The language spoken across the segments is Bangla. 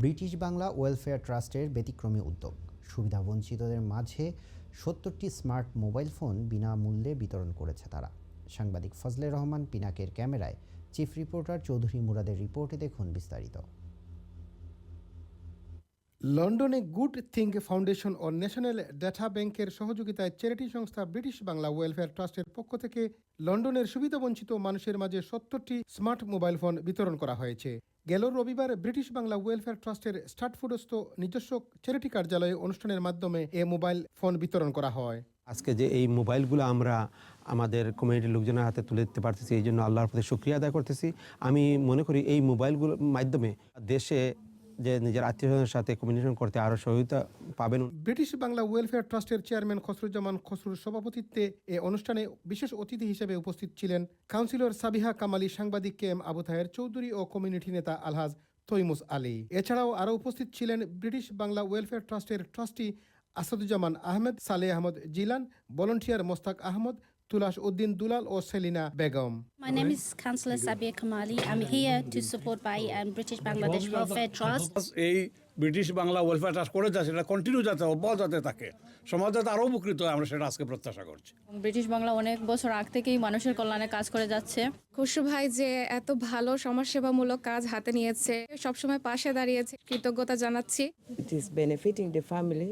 ব্রিটিশ বাংলা ওয়েলফেয়ার ট্রাস্টের ব্যতিক্রমী উদ্যোগ। সুবিধাবঞ্চিতদের মাঝে সত্তরটি স্মার্ট মোবাইল ফোন বিনামূল্যে বিতরণ করেছে তারা। সাংবাদিক ফজলে রহমান পিনাকের ক্যামেরায় চিফ রিপোর্টার চৌধুরী মুরাদের রিপোর্টে দেখুন বিস্তারিত। লন্ডনে গুড থিঙ্ক ফাউন্ডেশন ও ন্যাশনাল ডেটা ব্যাংকের সহযোগিতায় চ্যারিটি সংস্থা ব্রিটিশ বাংলা ওয়েলফেয়ার ট্রাস্টের পক্ষ থেকে লন্ডনের সুবিধাবঞ্চিত মানুষের মাঝে সত্তরটি স্মার্ট মোবাইল ফোন বিতরণ করা হয়েছে। গেল রবিবার ব্রিটিশ বাংলা ওয়েলফেয়ার ট্রাস্টের স্টার্টফুডস্থ নিজস্ব চ্যারিটি কার্যালয়ে অনুষ্ঠানের মাধ্যমে এ মোবাইল ফোন বিতরণ করা হয়। আজকে যে এই মোবাইলগুলো আমরা আমাদের কমিউনিটির লোকজনের হাতে তুলে দিতে পারতেছি, এই জন্য আল্লাহর প্রতি শুক্রিয়া আদায় করতেছি। আমি মনে করি এই মোবাইলগুলোর মাধ্যমে দেশে যে নিজের আত্মীয়স্বজনের সাথে কমিউনিকেশন করতে আরও সহায়তা পাবেন ব্রিটিশ বাংলা ওয়েলফেয়ার ট্রাস্টের চেয়ারম্যান খসরুজ্জামান খসরুর সভাপতিত্বে এ অনুষ্ঠানে বিশেষ অতিথি হিসেবে উপস্থিত ছিলেন কাউন্সিলর সাবিহা কামালি, সাংবাদিক কে এম আবু তাহের, চৌধুরী ও কমিউনিটি নেতা আলহাজ তৈমুস আলী। এছাড়াও আরও উপস্থিত ছিলেন ব্রিটিশ বাংলা ওয়েলফেয়ার ট্রাস্টের ট্রাস্টি আসাদুজ্জামান আহমেদ সালে Ahmad Jilan, volunteer Mostak Ahmad Tulas Uddin Dulal O Selina Begum My name is Councillor Sabir Kamali. I'm here to support by um, British Bangladesh Welfare Trust. এই ব্রিটিশ বাংলা ওয়েলফেয়ার ট্রাস্ট করে যাচ্ছে সেটা কন্টিনিউ যাতে অব্যাহত যাতে থাকে সমাজ যাতে আরও উপকৃত হয় আমরা সেটা আজকে প্রত্যাশা করছি ব্রিটিশ বাংলা অনেক বছর আগ থেকেই মানুষের কল্যাণে কাজ করে যাচ্ছে খসরু ভাই যে এত ভালো সমাজসেবামূলক কাজ হাতে নিয়েছে সবসময় পাশে দাঁড়িয়েছে কৃতজ্ঞতা জানাচ্ছি It is benefiting the family.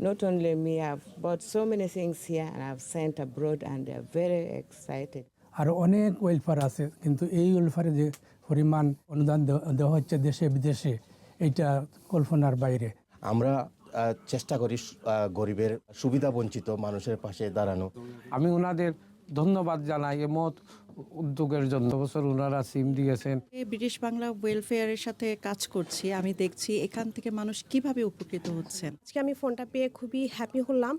Not only me, I've bought so many things here and I've sent abroad, and they're very excited. আরও অনেক ওয়েলফেয়ার আছে কিন্তু এই ওয়েলফেয়ারে যে পরিমাণ অনুদান দেওয়া- দেওয়া হচ্ছে দেশে বিদেশে এইটা কল্পনার বাইরে আমরা চেষ্টা করি গরিবের সুবিধা বঞ্চিত মানুষের পাশে দাঁড়ানো আমি ওনাদের ধন্যবাদ জানাই এমত উদ্যোগের জন্য বছর ওনারা সিম দিয়েছেন। ব্রিটিশ বাংলা ওয়েলফেয়ারের সাথে কাজ করছি আমি দেখছি এখান থেকে মানুষ কীভাবে উপকৃত হচ্ছেন। আজকে আমি ফোনটা পেয়ে খুবই হ্যাপি হলাম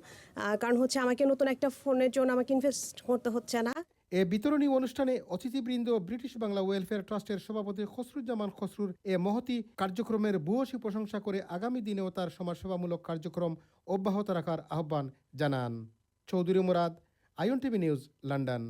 কারণ হচ্ছে আমাকে নতুন একটা ফোনের জন্য আমাকে ইনভেস্ট করতে হচ্ছে না। এ বিতরণী অনুষ্ঠানে অতিথিবৃন্দ ব্রিটিশ বাংলা ওয়েলফেয়ার ট্রাস্টের সভাপতি খসরুজ্জামান খসরুর এ মহতি কার্যক্রমের ভূয়সী প্রশংসা করে আগামী দিনেও তার সমাজসেবামূলক কার্যক্রম অব্যাহত রাখার আহ্বান জানান। চৌধুরী মুরাদ আইন টিভি নিউজ লন্ডন।